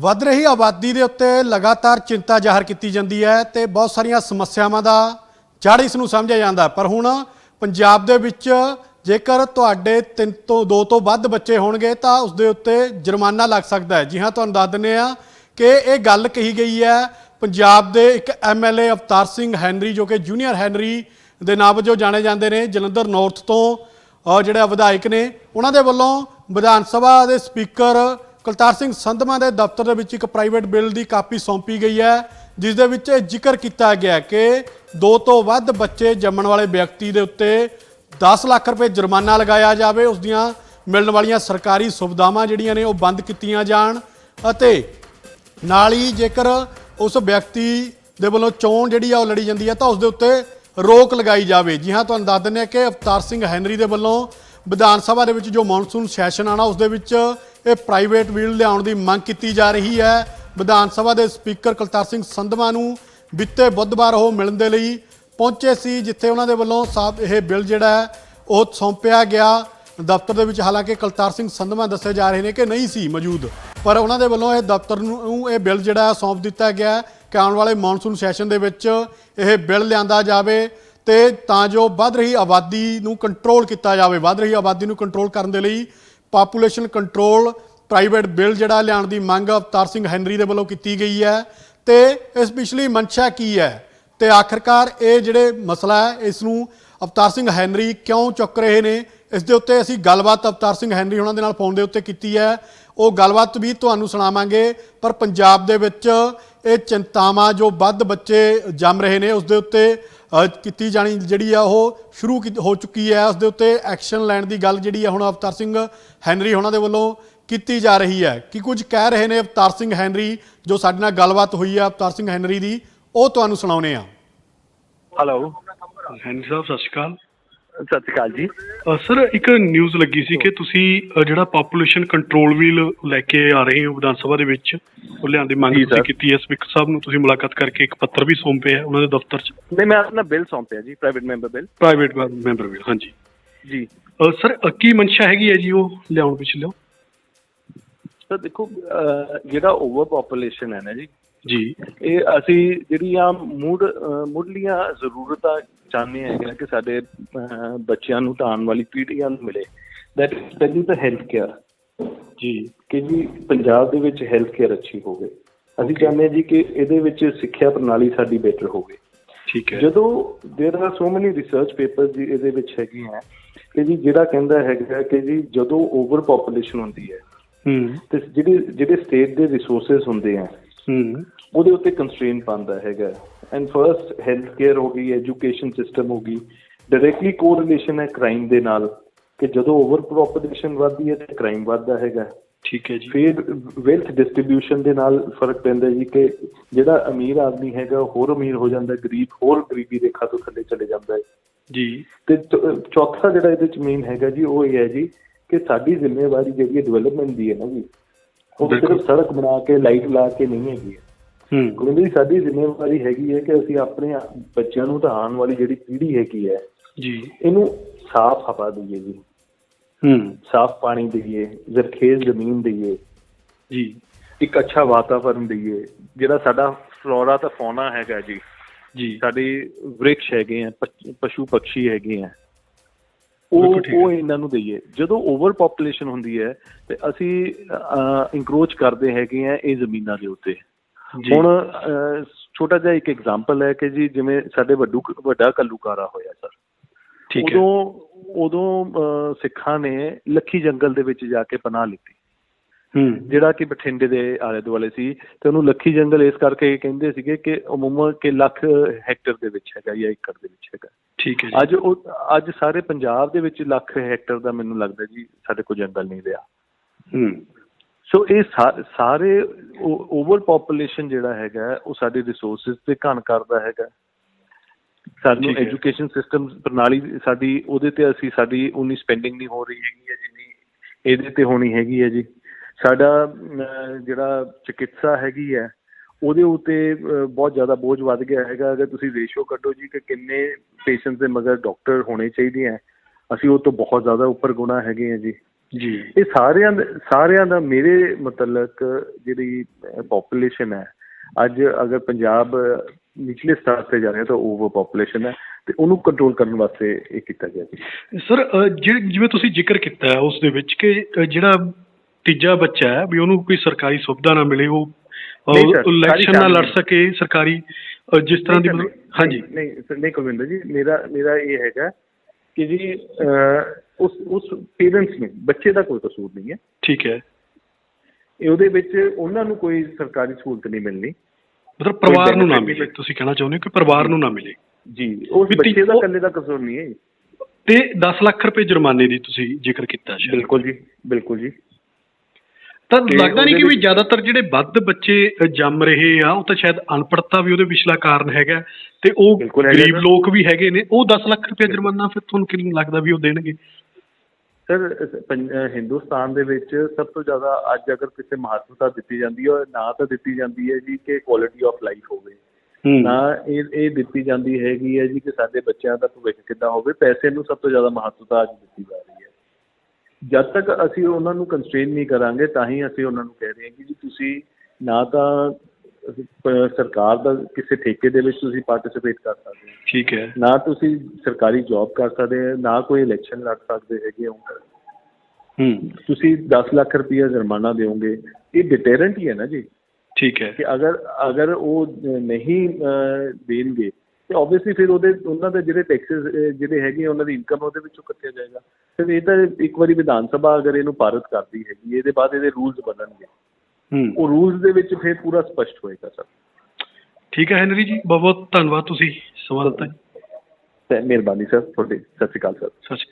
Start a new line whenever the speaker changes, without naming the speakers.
ਵੱਧ ਰਹੀ ਆਬਾਦੀ ਦੇ ਉੱਤੇ ਲਗਾਤਾਰ ਚਿੰਤਾ ਜ਼ਾਹਰ ਕੀਤੀ ਜਾਂਦੀ ਹੈ ਤੇ ਬਹੁਤ ਸਾਰੀਆਂ ਸਮੱਸਿਆਵਾਂ ਦਾ ਜੜ ਇਸ ਨੂੰ ਸਮਝਿਆ ਜਾਂਦਾ। ਪਰ ਹੁਣ ਪੰਜਾਬ ਦੇ ਵਿੱਚ ਜੇਕਰ ਤੁਹਾਡੇ ਤਿੰਨ ਤੋਂ ਦੋ ਤੋਂ ਵੱਧ ਬੱਚੇ ਹੋਣਗੇ ਤਾਂ ਉਸ ਦੇ ਉੱਤੇ ਜੁਰਮਾਨਾ ਲੱਗ ਸਕਦਾ ਹੈ। ਜੀ ਹਾਂ, ਤੁਹਾਨੂੰ ਦੱਸ ਦਿੰਦੇ ਆ ਕਿ ਇਹ ਗੱਲ ਕਹੀ ਗਈ ਹੈ, ਪੰਜਾਬ ਦੇ ਇੱਕ ਐਮਐਲਏ ਅਵਤਾਰ ਸਿੰਘ ਹੈਨਰੀ ਜੋ ਕਿ ਜੂਨੀਅਰ ਹੈਨਰੀ ਦੇ ਨਾਮ ਵਜੋਂ ਜਾਣੇ ਜਾਂਦੇ ਨੇ, ਜਲੰਧਰ ਨਾਰਥ ਤੋਂ, ਅਹ, ਜਿਹੜੇ ਵਿਧਾਇਕ ਨੇ, ਉਹਨਾਂ ਦੇ ਵੱਲੋਂ ਵਿਧਾਨ ਸਭਾ ਦੇ ਸਪੀਕਰ ਕੁਲਤਾਰ ਸਿੰਘ ਸੰਧਮਾ ਦੇ ਦਫ਼ਤਰ ਦੇ ਵਿੱਚ ਇੱਕ ਪ੍ਰਾਈਵੇਟ ਬਿੱਲ ਦੀ ਕਾਪੀ ਸੌਂਪੀ ਗਈ ਹੈ, ਜਿਸ ਦੇ ਵਿੱਚ ਇਹ ਜ਼ਿਕਰ ਕੀਤਾ ਗਿਆ ਕਿ ਦੋ ਤੋਂ ਵੱਧ ਬੱਚੇ ਜੰਮਣ ਵਾਲੇ ਵਿਅਕਤੀ ਦੇ ਉੱਤੇ 10 ਲੱਖ ਰੁਪਏ ਜੁਰਮਾਨਾ ਲਗਾਇਆ ਜਾਵੇ, ਉਸ ਦੀਆਂ ਮਿਲਣ ਵਾਲੀਆਂ ਸਰਕਾਰੀ ਸੁਵਿਧਾਵਾਂ ਜਿਹੜੀਆਂ ਨੇ ਉਹ ਬੰਦ ਕੀਤੀਆਂ ਜਾਣ ਅਤੇ ਨਾਲ ਹੀ ਜੇਕਰ ਉਸ ਵਿਅਕਤੀ ਦੇ ਵੱਲੋਂ ਚੋਣ ਜਿਹੜੀ ਆ ਉਹ ਲੜੀ ਜਾਂਦੀ ਹੈ, ਤਾਂ ਉਸ ਦੇ ਉੱਤੇ ਰੋਕ ਲਗਾਈ ਜਾਵੇ। ਜੀ ਹਾਂ, ਤੁਹਾਨੂੰ ਦੱਸ ਦਿੰਦੇ ਹਾਂ ਕਿ ਅਵਤਾਰ ਸਿੰਘ ਹੈਨਰੀ ਦੇ ਵੱਲੋਂ ਵਿਧਾਨ ਸਭਾ ਦੇ ਵਿੱਚ ਜੋ ਮੌਨਸੂਨ ਸੈਸ਼ਨ ਆਣਾ ਉਸ ਦੇ ਵਿੱਚ ਇਹ ਪ੍ਰਾਈਵੇਟ ਵੀਲ ਲਿਆਉਣ ਦੀ ਮੰਗ ਕੀਤੀ ਜਾ ਰਹੀ ਹੈ। ਵਿਧਾਨ ਸਭਾ ਦੇ ਸਪੀਕਰ ਕੁਲਤਾਰ ਸਿੰਘ ਸੰਧਵਾ ਨੂੰ ਬੀਤੇ ਬੁੱਧਵਾਰ ਉਹ ਮਿਲਣ ਦੇ ਲਈ ਪਹੁੰਚੇ ਸੀ, ਜਿੱਥੇ ਉਹਨਾਂ ਦੇ ਵੱਲੋਂ ਸਾਹਿਬ ਇਹ ਬਿੱਲ ਜਿਹੜਾ ਹੈ, ਉਹ ਸੌਂਪਿਆ ਗਿਆ। ਦਫ਼ਤਰ ਦੇ ਵਿੱਚ ਹਾਲਾਂਕਿ ਕੁਲਤਾਰ ਸਿੰਘ ਸੰਧਵਾ ਦੱਸੇ ਜਾ ਰਹੇ ਨੇ ਕਿ ਨਹੀਂ ਸੀ ਮੌਜੂਦ, ਪਰ ਉਹਨਾਂ ਦੇ ਵੱਲੋਂ ਇਹ ਦਫ਼ਤਰ ਨੂੰ ਇਹ ਬਿੱਲ ਜਿਹੜਾ ਸੌਂਪ ਦਿੱਤਾ ਗਿਆ ਕਿ ਆਉਣ ਵਾਲੇ ਮੌਨਸੂਨ ਸੈਸ਼ਨ ਦੇ ਵਿੱਚ ਇਹ ਬਿੱਲ ਲਿਆਂਦਾ ਜਾਵੇ ਤੇ ਤਾਂ ਜੋ ਵੱਧ ਰਹੀ ਆਬਾਦੀ ਨੂੰ ਕੰਟਰੋਲ ਕੀਤਾ ਜਾਵੇ, ਵੱਧ ਰਹੀ ਆਬਾਦੀ ਨੂੰ ਕੰਟਰੋਲ ਕਰਨ ਦੇ ਲਈ ਪਾਪੂਲੇਸ਼ਨ ਕੰਟਰੋਲ ਪ੍ਰਾਈਵੇਟ ਬਿੱਲ ਜਿਹੜਾ ਲਿਆਉਣ ਦੀ ਮੰਗ ਅਵਤਾਰ ਸਿੰਘ ਹੈਨਰੀ ਦੇ ਵੱਲੋਂ ਕੀਤੀ ਗਈ ਹੈ ਤੇ ਇਸ ਪਿਛਲੀ ਮਨਸ਼ਾ ਕੀ ਹੈ? ਤੇ ਆਖਰਕਾਰ ਇਹ ਜਿਹੜੇ ਮਸਲਾ ਹੈ ਇਸ ਨੂੰ ਅਵਤਾਰ ਸਿੰਘ ਹੈਨਰੀ ਕਿਉਂ ਚੁੱਕ ਰਹੇ ਨੇ? ਇਸ ਦੇ ਉੱਤੇ ਅਸੀਂ ਗੱਲਬਾਤ ਅਵਤਾਰ ਸਿੰਘ ਹੈਨਰੀ ਉਹਨਾਂ ਦੇ ਨਾਲ ਫੋਨ ਦੇ ਉੱਤੇ ਕੀਤੀ ਹੈ। ਉਹ ਗੱਲਬਾਤ ਵੀ ਤੁਹਾਨੂੰ ਸੁਣਾਵਾਂਗੇ, ਪਰ ਪੰਜਾਬ ਦੇ ਵਿੱਚ ਇਹ ਚਿੰਤਾਵਾਂ ਜੋ ਵੱਧ ਬੱਚੇ ਜੰਮ ਰਹੇ ਨੇ, ਉਸ ਦੇ ਉੱਤੇ ਕੀਤੀ ਜਾਣੀ ਜਿਹੜੀ ਆ ਉਹ ਸ਼ੁਰੂ ਹੋ ਚੁੱਕੀ ਹੈ। ਉਸ ਦੇ ਉੱਤੇ ਐਕਸ਼ਨ ਲੈਣ ਦੀ ਗੱਲ ਜਿਹੜੀ ਆ ਹੁਣ ਅਵਤਾਰ ਸਿੰਘ ਹੈਨਰੀ ਉਹਨਾਂ ਦੇ ਵੱਲੋਂ ਕੀਤੀ ਜਾ ਰਹੀ ਹੈ। ਕੀ ਕੁਝ ਕਹਿ ਰਹੇ ਨੇ ਅਵਤਾਰ ਸਿੰਘ ਹੈਨਰੀ ਜੋ ਸਾਡੇ ਨਾਲ ਗੱਲਬਾਤ ਹੋਈ ਹੈ ਅਵਤਾਰ ਸਿੰਘ ਹੈਨਰੀ ਦੀ ਉਹ ਤੁਹਾਨੂੰ ਸੁਣਾਉਨੇ ਆ
ਹੈਲੋ
ਹੈਨੀ ਸਾਹਿਬ ਸਤਿ ਸ਼੍ਰੀ ਅਕਾਲ।
ਸਤਿ ਸ਼੍ਰੀ ਅਕਾਲ ਜੀ।
ਸਰ ਇੱਕ ਨਿਊਜ਼ ਲੱਗੀ ਸੀ ਕਿ ਤੁਸੀਂ ਅ, ਜਿਹੜਾ ਪਾਪੂਲੇਸ਼ਨ ਕੰਟਰੋਲ ਵੀਲ ਲੈ ਕੇ ਆ ਰਹੇ ਹੋ ਵਿਧਾਨ ਸਭਾ ਦੇ ਵਿੱਚ ਉਹ ਲਿਆਉਣ ਦੀ ਮੰਗ
ਜੀ,
ਤੁਸੀਂ
ਸਰ।
ਕੀਤੀ ਹੈ। ਸਪੀਕਰ ਸਾਹਿਬ ਨੂੰ ਤੁਸੀਂ ਮੁਲਾਕਾਤ ਕਰਕੇ ਇੱਕ ਪੱਤਰ ਵੀ ਸੌਂਪਿਆ ਹੈ ਉਹਨਾਂ ਦੇ ਦਫ਼ਤਰ 'ਚ।
ਨਹੀਂ ਮੈਂ ਆਪਣਾ ਬਿੱਲ ਸੌਂਪਿਆ ਜੀ private member bill.
Private member ਵੀ ਹਾਂਜੀ।
ਜੀ।
ਅ, ਸਰ ਅ, ਕੀ ਮਨਸ਼ਾ ਹੈਗੀ ਹੈ ਜੀ ਉਹ ਲਿਆਉਣ ਪਿਛਲੇ
ਸਰ ਦੇਖੋ ਅਹ, ਜਿਹੜਾ ਓਵਰ ਪੋਪੂਲੇਸ਼ਨ ਹੈ ਨਾ ਜੀ
ਜੀ
ਇਹ ਅਸੀਂ ਜਿਹੜੀਆਂ ਮੁੱਢ ਅਹ, ਮੁੱਢਲੀਆਂ ਜ਼ਰੂਰਤਾਂ ਚਾਹੁੰਦੇ ਹੈਗੇ ਕਿ ਸਾਡੇ ਅਹ, ਬੱਚਿਆਂ ਨੂੰ ਤਾਂ ਆਉਣ ਵਾਲੀ ਪੀੜ੍ਹੀਆਂ ਨੂੰ ਮਿਲੇ ਦੈਟ ਇਜ਼ ਪਹਿਲੀ ਤਾਂ ਹੈਲਥ ਕੇਅਰ
ਜੀ
ਕਿ ਜੀ ਪੰਜਾਬ ਦੇ ਵਿੱਚ ਹੈਲਥ ਕੇਅਰ ਅੱਛੀ ਹੋਵੇ ਅਸੀਂ ਚਾਹੁੰਦੇ ਹਾਂ ਜੀ ਕਿ ਇਹਦੇ ਵਿੱਚ ਸਿੱਖਿਆ ਪ੍ਰਣਾਲੀ ਸਾਡੀ ਬਿਹਤਰ ਹੋਵੇ
ਠੀਕ ਹੈ
ਜਦੋਂ there are so many research papers ਜੀ ਇਹਦੇ ਵਿੱਚ ਹੈਗੇ ਆ ਕਿ ਜੀ ਜਿਹੜਾ ਕਹਿੰਦਾ ਹੈਗਾ ਕਿ ਜੀ ਜਦੋਂ ਓਵਰ ਪੋਪੂਲੇਸ਼ਨ ਹੁੰਦੀ ਹੈ
ਹੂੰ
ਤੇ ਜਿਹੜੇ ਜਿਹੜੇ ਸਟੇਟ ਦੇ ਰਿਸੋਰਸਸ ਹੁੰਦੇ ਆ
ਹੂੰ।
ਉਹਦੇ ਉੱਤੇ ਕੰਸਟ੍ਰੇਨ ਪਾਉਂਦਾ ਹੈਗਾ। ਐਂਡ ਫਰਸਟ ਹੈਲਥ ਕੇਅਰ ਹੋ ਗਈ ਐਜੂਕੇਸ਼ਨ ਸਿਸਟਮ ਹੋ ਗਈ ਡਾਇਰੈਕਟਲੀ ਕੋਰਿਲੇਸ਼ਨ ਹੈ ਕ੍ਰਾਈਮ ਦੇ ਨਾਲ। ਕਿ ਜਦੋਂ ਓਵਰ ਪੋਪੂਲੇਸ਼ਨ ਵੱਧਦੀ ਹੈ ਤੇ ਕ੍ਰਾਈਮ ਵੱਧਦਾ ਹੈਗਾ।
ਠੀਕ ਹੈ ਜੀ।
ਫਿਰ ਵੈਲਥ ਡਿਸਟ੍ਰੀਬਿਊਸ਼ਨ ਦੇ ਨਾਲ ਫ਼ਰਕ ਪੈਂਦਾ ਜੀ ਕਿ ਜਿਹੜਾ ਅਮੀਰ ਆਦਮੀ ਹੈਗਾ ਹੋਰ ਅਮੀਰ ਹੋ ਜਾਂਦਾ ਗਰੀਬ ਹੋਰ ਗਰੀਬੀ ਰੇਖਾ ਤੋਂ ਥੱਲੇ ਚਲੇ ਜਾਂਦਾ ਹੈ।
ਜੀ।
ਤੇ ਚੌਥਾ ਜਿਹੜਾ ਇਹਦੇ ਚ ਮੇਨ ਹੈਗਾ ਜੀ ਉਹ ਇਹ ਹੈ ਜੀ ਕਿ ਸਾਡੀ ਜ਼ਿੰਮੇਵਾਰੀ ਜਿਹੜੀ ਹੈ ਡਿਵੈਲਪਮੈਂਟ ਦੀ ਹੈ ਨਾ ਜੀ। ਉਹ। ਸਿਰਫ ਸੜਕ ਬਣਾ ਕੇ ਲਾਈਟ ਲਾ ਕੇ ਨਹੀਂ ਹੈਗੀ। ਹੈ।
ਹੂੰ
ਕਿਉਂਕਿ ਸਾਡੀ ਜ਼ਿੰਮੇਵਾਰੀ ਹੈਗੀ ਹੈ ਕਿ ਅਸੀਂ ਆਪਣੇ ਬੱਚਿਆਂ ਨੂੰ ਤਾਂ ਆਉਣ ਵਾਲੀ ਜਿਹੜੀ ਪੀੜ੍ਹੀ ਹੈਗੀ ਹੈ
ਜੀ।
ਇਹਨੂੰ ਸਾਫ਼ ਹਵਾ ਦਈਏ ਜੀ।
ਹੂੰ।
ਸਾਫ਼ ਪਾਣੀ ਦਈਏ ਜ਼ਰਖੇਜ਼ ਜ਼ਮੀਨ ਦਈਏ।
ਜੀ।
ਇੱਕ ਅੱਛਾ ਵਾਤਾਵਰਨ ਦਈਏ ਜਿਹੜਾ ਸਾਡਾ ਫਲੋਰਾ ਤੇ ਫੌਨਾ ਹੈਗਾ ਜੀ।
ਜੀ।
ਸਾਡੇ ਵ੍ਰਿਕਸ਼ ਹੈਗੇ ਆ ਪਸ਼ੂ ਪੰਛੀ ਹੈਗੇ ਆ। ਉਹ। ਉਹ ਇਹਨਾਂ ਨੂੰ ਦਈਏ। ਜਦੋਂ ਓਵਰ ਪੋਪੂਲੇਸ਼ਨ ਹੁੰਦੀ ਹੈ ਤੇ ਅਸੀਂ ਇਨਕਰੋਚ ਕਰਦੇ ਹੈਗੇ ਆ ਇਹ ਜ਼ਮੀਨਾਂ ਦੇ ਉੱਤੇ। ਹੁਣ ਛੋਟਾ ਜਿਹਾ ਇੱਕ ਐਗਜ਼ਾਮਪਲ ਹੈ ਕਿ ਜੀ ਜਿਵੇਂ ਸਾਡੇ ਵੱਡੂ ਵੱਡਾ ਕੱਲੂਕਾਰਾ ਹੋਇਆ ਸਰ।
ਠੀਕ ਹੈ।
ਉਦੋਂ ਉਦੋਂ ਸਿੱਖਾਂ ਨੇ ਲੱਖੀ ਜੰਗਲ ਦੇ ਵਿੱਚ ਜਾ ਕੇ ਪਨਾਹ ਲਿੱਤੀ। ਜਿਹੜਾ ਕਿ ਬਠਿੰਡੇ ਦੇ ਆਲੇ ਦੁਆਲੇ ਸੀ ਤੇ ਉਹਨੂੰ ਲੱਖੀ ਜੰਗਲ ਇਸ ਕਰਕੇ ਕਹਿੰਦੇ ਸੀਗੇ ਕਿ ਉਮੂਮਨ ਕਿ ਲੱਖ ਹੈਕਟਰ ਦੇ ਵਿੱਚ ਹੈਗਾ ਜਾਂ ਏਕੜ ਦੇ ਵਿੱਚ ਹੈਗਾ।
ਠੀਕ ਹੈ
ਅੱਜ ਉਹ ਅੱਜ ਸਾਰੇ ਪੰਜਾਬ ਦੇ ਵਿੱਚ ਲੱਖ ਹੈਕਟਰ ਦਾ ਮੈਨੂੰ ਲੱਗਦਾ ਜੀ ਸਾਡੇ ਕੋਲ ਜੰਗਲ ਨਹੀਂ ਰਿਹਾ।
ਹੂੰ।
ਸੋ ਇਹ ਸਾਰੇ ਓਵਰ ਪੋਪੂਲੇਸ਼ਨ ਜਿਹੜਾ ਹੈਗਾ ਉਹ ਸਾਡੇ ਰਿਸੋਰਸਸ ਤੇ ਘਣ ਕਰਦਾ ਹੈਗਾ। ਸਾਨੂੰ। ਐਜੂਕੇਸ਼ਨ ਸਿਸਟਮ ਪ੍ਰਣਾਲੀ ਸਾਡੀ ਉਹਦੇ ਤੇ ਅਸੀਂ ਸਾਡੀ ਉਨੀ ਸਪੈਂਡਿੰਗ ਨਹੀਂ ਹੋ ਰਹੀ ਹੈਗੀ ਹੈ ਜਿੰਨੀ ਇਹਦੇ ਤੇ ਹੋਣੀ ਹੈਗੀ ਹੈ ਜੀ। ਸਾਡਾ ਜਿਹੜਾ ਚਿਕਿਤਸਾ ਹੈਗੀ ਹੈ ਉਹਦੇ ਉੱਤੇ ਬਹੁਤ ਜ਼ਿਆਦਾ ਬੋਝ ਵੱਧ ਗਿਆ ਹੈਗਾ। ਅਗਰ ਤੁਸੀਂ ਰੇਸ਼ੋ ਕੱਢੋ ਜੀ ਕਿ ਕਿੰਨੇ ਪੇਸ਼ੈਂਟਸ ਦੇ ਮਗਰ ਡਾਕਟਰ ਹੋਣੇ ਚਾਹੀਦੇ ਹੈ ਅਸੀਂ ਉਹ ਤੋਂ ਬਹੁਤ ਜ਼ਿਆਦਾ ਉੱਪਰ ਗੁਣਾ ਹੈਗੇ ਆ ਜੀ।
ਜੀ।
ਇਹ ਸਾਰਿਆਂ ਦਾ ਸਾਰਿਆਂ ਦਾ ਮੇਰੇ ਮੁਤਲਕ ਜਿਹੜੀ ਪੋਪੂਲੇਸ਼ਨ ਹੈ ਅੱਜ ਅਗਰ ਪੰਜਾਬ ਨਿਚਲੇ ਸਤਰ ਤੇ ਜਾ ਰਿਹਾ ਤਾਂ ਓਵਰ ਪੋਪੂਲੇਸ਼ਨ ਹੈ ਤੇ ਉਹਨੂੰ ਕੰਟਰੋਲ ਕਰਨ ਵਾਸਤੇ ਇਹ ਕੀਤਾ ਗਿਆ ਜੀ।
ਸਰ ਜਿਵੇਂ ਤੁਸੀਂ ਜ਼ਿਕਰ ਕੀਤਾ ਉਸ ਦੇ ਵਿੱਚ ਕਿ ਜਿਹੜਾ ਤੀਜਾ ਬੱਚਾ ਹੈ ਵੀ ਉਹਨੂੰ ਕੋਈ ਸਰਕਾਰੀ ਸੁਵਿਧਾ ਨਾ ਮਿਲੇ ਉਹ
ਨਹੀਂ sir,
ਇਲੈਕਸ਼ਨ ਨਾ ਲੜ
family-
ਸਕੇ ਸਰਕਾਰੀ ਅ, ਜਿਸ ਤਰ੍ਹਾਂ ਦੀ
ਨਹੀਂ,
ਮਤਲਬ
ਨਹੀਂ,
ਹਾਂਜੀ।
ਨਹੀਂ ਨਹੀਂ ਕੁਲਵਿੰਦਰ ਜੀ ਮੇਰਾ ਮੇਰਾ ਇਹ ਹੈਗਾ ਕਿ ਜੀ ਅਹ, ਉਸ ਉਸ ਪੇਰੈਂਟਸ ਨੇ ਬੱਚੇ ਦਾ ਕੋਈ ਕਸੂਰ ਨਹੀਂ ਹੈ।
ਠੀਕ ਹੈ।
ਇਹ ਉਹਦੇ ਵਿੱਚ ਉਹਨਾਂ ਨੂੰ ਕੋਈ ਸਰਕਾਰੀ ਸਹੂਲਤ ਨਹੀਂ ਮਿਲਣੀ।
ਮਤਲਬ ਪਰਿਵਾਰ ਨੂੰ ਨਾ
benefit
ਮਿਲੇ
ਨਹੀਂ।
ਤੁਸੀਂ ਕਹਿਣਾ ਚਾਹੁੰਦੇ ਹੋ ਕਿ ਪਰਿਵਾਰ ਨੂੰ ਨਾ ਮਿਲੇ?
ਜੀ ਉਸ
ਵੀ ਤੀ-
ਬੱਚੇ ਦਾ
ਉਹ-
ਇਕੱਲੇ ਦਾ ਕਸੂਰ ਨਹੀਂ ਹੈ
ਤੇ 10 ਲੱਖ ਰੁਪਏ ਜੁਰਮਾਨੇ ਦੀ ਤੁਸੀਂ ਜ਼ਿਕਰ ਕੀਤਾ ਸ਼ਾਇਦ।
ਬਿਲਕੁਲ ਜੀ ਬਿਲਕੁਲ ਜੀ।
ਤਾਂ
ਤੇ
ਲੱਗਦਾ ਨਹੀਂ
ਉਹਦੇ
ਕਿ ਵੀ
ਵਿੱਚ-
ਜ਼ਿਆਦਾਤਰ ਜਿਹੜੇ ਵੱਧ ਬੱਚੇ ਅ, ਜੰਮ ਰਹੇ ਆ ਉਹ ਤਾਂ ਸ਼ਾਇਦ ਅਨਪੜ੍ਹਤਾ ਵੀ ਉਹਦੇ ਪਿਛਲਾ ਕਾਰਨ ਹੈਗਾ। ਤੇ ਉਹ
ਬਿਲਕੁਲ ਹੈਗਾ
ਗਰੀਬ
ਸਰ।
ਲੋਕ ਵੀ ਹੈਗੇ ਨੇ ਉਹ 10 ਲੱਖ ਰੁਪਏ ਜੁਰਮਾਨਾ ਫਿਰ ਤੁਹਾਨੂੰ ਕਿੰਨਾ ਲੱਗਦਾ ਵੀ ਉਹ ਦੇਣਗੇ?
ਸਰ ਅਹ, ਪੰਜ- ਅਹ, ਹਿੰਦੁਸਤਾਨ ਦੇ ਵਿੱਚ ਸਭ ਤੋਂ ਜ਼ਿਆਦਾ ਅੱਜ ਅਗਰ ਕਿਸੇ ਮਹੱਤਵਤਾ ਦਿੱਤੀ ਜਾਂਦੀ ਹੈ ਨਾ ਤਾਂ ਦਿੱਤੀ ਜਾਂਦੀ ਹੈ ਜੀ ਕਿ ਕੁਆਲਿਟੀ ਆਫ ਲਾਈਫ ਹੋਵੇ। ਨਾ ਇਹ ਇਹ ਦਿੱਤੀ ਜਾਂਦੀ ਹੈਗੀ ਹੈ ਜੀ ਕਿ ਸਾਡੇ ਬੱਚਿਆਂ ਦਾ ਭਵਿੱਖ ਕਿੱਦਾਂ ਹੋਵੇ। ਪੈਸੇ ਨੂੰ ਸਭ ਤੋਂ ਜ਼ਿਆਦਾ ਮਹੱਤਵਤਾ ਅੱਜ ਦਿੱਤੀ ਜਾ ਰਹੀ ਹੈ। ਜਦ ਤੱਕ ਅਸੀਂ ਉਹਨਾਂ ਨੂੰ ਕੰਸਟ੍ਰੇਨ ਨਹੀਂ ਕਰਾਂਗੇ ਤਾਂ ਹੀ ਅਸੀਂ ਉਹਨਾਂ ਨੂੰ ਕਹਿ ਰਹੇ ਹਾਂ ਕਿ ਜੀ ਤੁਸੀਂ ਨਾ ਤਾਂ ਸਰਕਾਰ ਦਾ ਕਿਸੇ ਠੇਕੇ ਦੇ ਵਿੱਚ ਤੁਸੀਂ ਪਾਰਟਿਸਿਪੇਟ ਕਰ ਸਕਦੇ ਹੋ।
ਠੀਕ ਹੈ।
ਨਾ ਤੁਸੀਂ ਸਰਕਾਰੀ ਜੌਬ ਕਰ ਸਕਦੇ ਹੋ ਨਾ ਕੋਈ ਇਲੈਕਸ਼ਨ ਲੜ ਸਕਦੇ ਹੈਗੇ ਹੋ।
ਹੂੰ।
ਤੁਸੀਂ 10 ਲੱਖ ਰੁਪਇਆ ਜੁਰਮਾਨਾ ਦਿਓਗੇ। ਇਹ ਡਿਟਰੈਂਟ ਹੀ ਹੈ ਨਾ ਜੀ।
ਠੀਕ ਹੈ।
ਕਿ ਅਗਰ ਅਗਰ ਉਹ ਨਹੀਂ ਦੇਣਗੇ ਤੇ ਆਬਵੀਅਸਲੀ ਫਿਰ ਉਹਦੇ ਉਹਨਾਂ ਦੇ ਜਿਹੜੇ ਟੈਕਸਸ ਜਿਹੜੇ ਹੈਗੇ ਉਹਨਾਂ ਦੀ ਇਨਕਮ ਉਹਦੇ ਵਿੱਚੋਂ ਕੱਟਿਆ ਜਾਏਗਾ। ਫਿਰ ਇਹ ਤਾਂ ਇੱਕ ਵਾਰੀ ਵਿਧਾਨ ਸਭਾ ਅਗਰ ਇਹਨੂੰ ਪਾਰਿਤ ਕਰਦੀ ਹੈਗੀ ਇਹਦੇ ਬਾਅਦ ਇਹਦੇ ਰੂਲਸ ਬਣਨਗੇ।
ਹੂੰ।
ਉਹ ਰੂਲਸ ਦੇ ਵਿੱਚ ਫਿਰ ਪੂਰਾ ਸਪਸ਼ਟ ਹੋਏਗਾ ਸਰ।
ਠੀਕ ਹੈ ਹੈਨਰੀ ਜੀ ਬਹੁਤ ਬਹੁਤ ਧੰਨਵਾਦ ਤੁਸੀਂ ਸਮਾਂ ਦਿੱਤਾ
ਮਿਹਰਬਾਨੀ ਸਰ ਤੁਹਾਡੀ ਸਤਿ ਸ਼੍ਰੀ ਅਕਾਲ ਸਰ।
ਸਤਿ ਸ਼੍ਰੀ ਅਕਾਲ